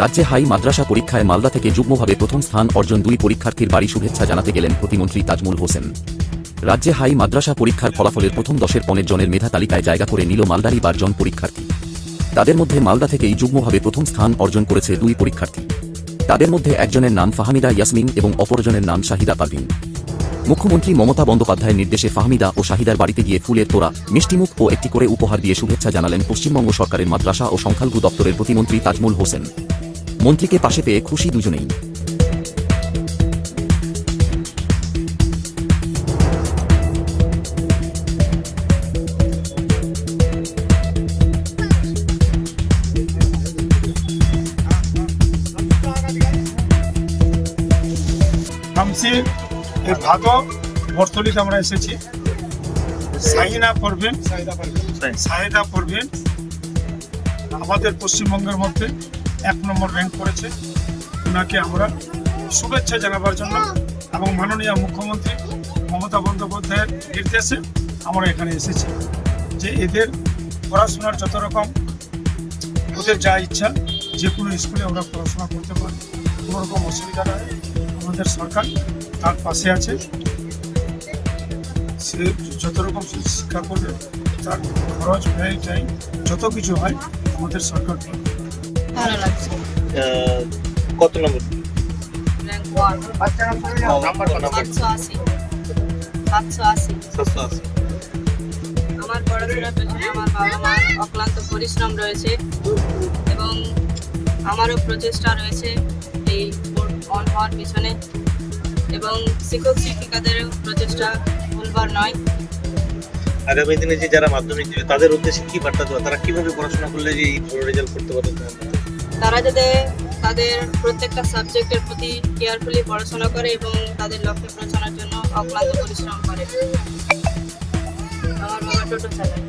রাজ্যে হাই মাদ্রাসা পরীক্ষায় মালদা থেকে যুগ্মভাবে প্রথম স্থান অর্জন দুই পরীক্ষার্থীর বাড়ি শুভেচ্ছা জানাতে গেলেন প্রতিমন্ত্রী তাজমুল হোসেন। রাজ্যে হাই মাদ্রাসা পরীক্ষার ফলাফলের প্রথম দশের পনেরো জনের মেধা তালিকায় জায়গা করে নিল মালদারই বারজন পরীক্ষার্থী। তাদের মধ্যে মালদা থেকেই যুগ্মভাবে প্রথম স্থান অর্জন করেছে দুই পরীক্ষার্থী। তাদের মধ্যে একজনের নাম ফাহামিদা ইয়াসমিন এবং অপরজনের নাম শাহিদা পারভিন। মুখ্যমন্ত্রী মমতা বন্দ্যোপাধ্যায়ের নির্দেশে ফাহমিদা ও শাহিদার বাড়িতে গিয়ে ফুলের তোড়া মিষ্টিমুখ ও একটি করে উপহার দিয়ে শুভেচ্ছা জানালেন পশ্চিমবঙ্গ সরকারের মাদ্রাসা ও সংখ্যালঘু দপ্তরের প্রতিমন্ত্রী তাজমুল হোসেন। মন্ত্রীকে পাশে পেয়ে খুশি দুজনেই। শামসির এই ভাদো বর্তলিতে আমরা এসেছি সাহিনা পড়বেন সাহিদা পড়বেন আমাদের পশ্চিমবঙ্গের মধ্যে এক নম্বর র্যাঙ্ক করেছে। ওনাকে আমরা শুভেচ্ছা জানাবার জন্য এবং মাননীয় মুখ্যমন্ত্রী মমতা বন্দ্যোপাধ্যায়ের নির্দেশে আমরা এখানে এসেছি যে এদের পড়াশোনার যত রকম ওদের যা ইচ্ছা, যে কোনো স্কুলে ওরা পড়াশোনা করতে পারে। কোনো রকম অসুবিধা নয় আমাদের সরকার তার পাশে আছে। সে যত রকম শিক্ষা করবে, তার খরচ ব্যয় যত কিছু হয় আমাদের সরকার। ভালো লাগছে। কত নম্বর? র্যাঙ্ক ওয়ান সাতশো আশি। সাতশো আশি। সাতশো আশি। আমার পড়াশোনার পেছনে আমার বাবা মার অক্লান্ত পরিশ্রম রয়েছে এবং আমারও প্রচেষ্টা রয়েছে এই অন হওয়ার পিছনে এবং শিক্ষক প্রচেষ্টা ভুলবার নয়। আগামী দিনে যে যারা মাধ্যমিক দেবে তাদের উদ্দেশ্যে কি বার্তা দেওয়া? তারা কীভাবে পড়াশোনা করলে যে এই ভালো রেজাল্ট করতে পারে তারা যাতে তাদের প্রত্যেকটা সাবজেক্টের প্রতি কেয়ারফুলি পড়াশোনা করে এবং তাদের লক্ষ্যে পৌঁছানোর জন্য অক্লান্ত পরিশ্রম করে। আমার বাবা টোটো চালায়।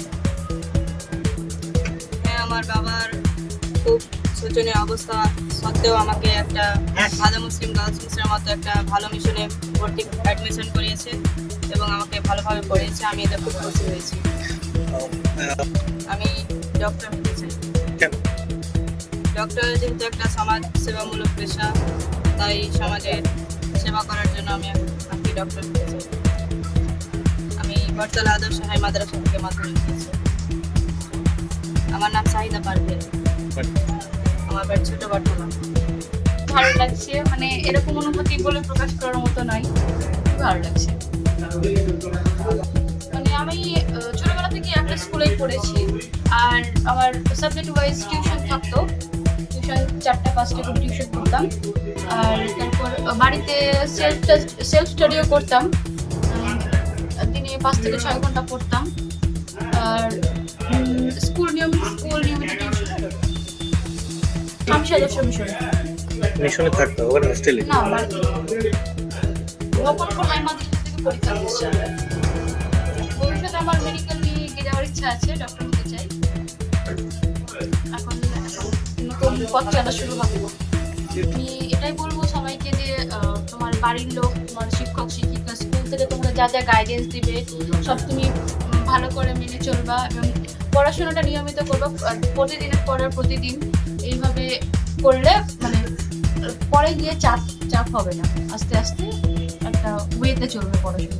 হ্যাঁ আমার বাবার খুব শোচনীয় অবস্থা। সত্ত্বেও আমাকে একটা ভালো মুসলিম গার্লস মিশনের মতো একটা ভালো মিশনে ভর্তি অ্যাডমিশন করিয়েছে এবং আমাকে ভালোভাবে পড়িয়েছে। আমি এতে খুব খুশি হয়েছি। আমি ডক্টর হতে চাই। ডক্টর যেহেতু একটা সমাজ সেবামূলক পেশা, তাই সমাজের সেবা করার জন্য আমি আপনি ডক্টর আমি বটতলা আদর্শ হাই মাদ্রাসা থেকে মাধ্যমিক আমার নাম সাহিদা পারভেজ। আমার বাড়ি ছোট বটতলা। ভালো লাগছে মানে এরকম অনুভূতি বলে প্রকাশ করার মতো নয় ভালো লাগছে। মানে আমি ছোটবেলা থেকে একটা স্কুলেই পড়েছি। আর আমার সাবজেক্ট ওয়াইজ টিউশন থাকতো। টিউশন চারটা পাঁচটা করে টিউশন করতাম। আর তারপর বাড়িতে সেলফ সেলফ স্টাডিও করতাম। দিনে পাঁচ থেকে ছয় ঘণ্টা পড়তাম। আর স্কুল নিয়মিত স্কুল নিয়মিত টিউশন আমি সদস্য মিশনে। মিশনে থাকতো ওখানে হোস্টেলে না বাড়িতে। গোপনপুর হাই মাদ্রাসা থেকে পরীক্ষা দিচ্ছি। ভবিষ্যতে আমার মেডিকেল নিয়ে যাওয়ার ইচ্ছা আছে ডক্টর হতে চাই। এখন পথ চলা শুরু হবে। আমি এটাই বলব সবাইকে যে তোমার বাড়ির লোক, তোমার শিক্ষক, শিক্ষিকা স্কুল থেকে তোমাদের যা যা গাইডেন্স দিবে, সব তুমি ভালো করে মেনে চলবা এবং পড়াশোনাটা নিয়মিত করবা। প্রতিদিনের পড়ার প্রতিদিন এইভাবে করলে মানে পরে গিয়ে চাপ চাপ হবে না। আস্তে আস্তে একটা ওয়েতে চলবে পড়াশোনা।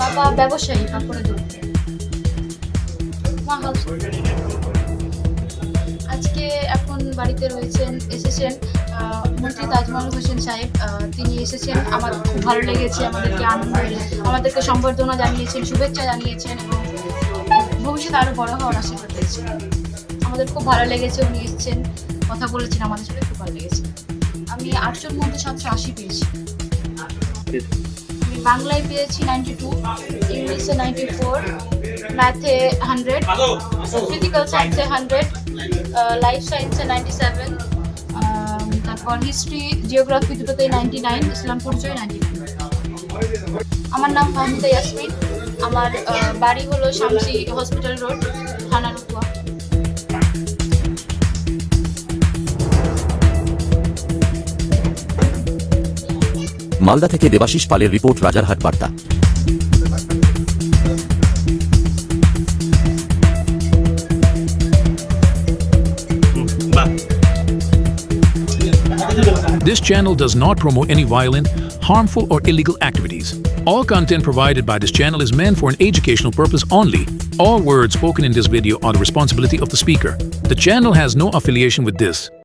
বাবা ব্যবসায়ী, কাপড়ের দোকানে মা হাউস বাড়িতে রয়েছেন, এসেছেন মন্ত্রী তাজমহল হোসেন সাহেব তিনি এসেছেন। আমার খুব ভালো লেগেছে, আমাদেরকে আনন্দ আমাদেরকে সম্বর্ধনা জানিয়েছেন, শুভেচ্ছা জানিয়েছেন এবং ভবিষ্যতে আরও বড় হওয়ার আশীর্বাদ দিয়েছেন আমাদের খুব ভালো লেগেছে, উনি এসেছেন, কথা বলেছেন, আমাদের সাথে খুব ভালো লেগেছে। আমি আটশোর মধ্যে সাতশো আশি পেয়েছি। আমি বাংলায় পেয়েছি নাইনটি টু ইংলিশে নাইনটি ফোর ম্যাথে হান্ড্রেড ফিজিক্যাল সায়েন্সে হান্ড্রেড লাইফ সায়েন্সে নাইনটি সেভেন তারপর হিস্ট্রি জিওগ্রাফি দুটোতেই ninety nine Islam Parichay ninety nine আমার নাম ফাহমিদা ইয়াসমিন। আমার বাড়ি হলো শামসি হসপিটাল রোড থানা রুকুয়া মালদা থেকে দেবাশিস পালের রিপোর্ট রাজারহাট বার্তা। This channel does not promote any violent, harmful, or illegal activities. All content provided by this channel is meant for an educational purpose only. All words spoken in this video are the responsibility of the speaker. The channel has no affiliation with this.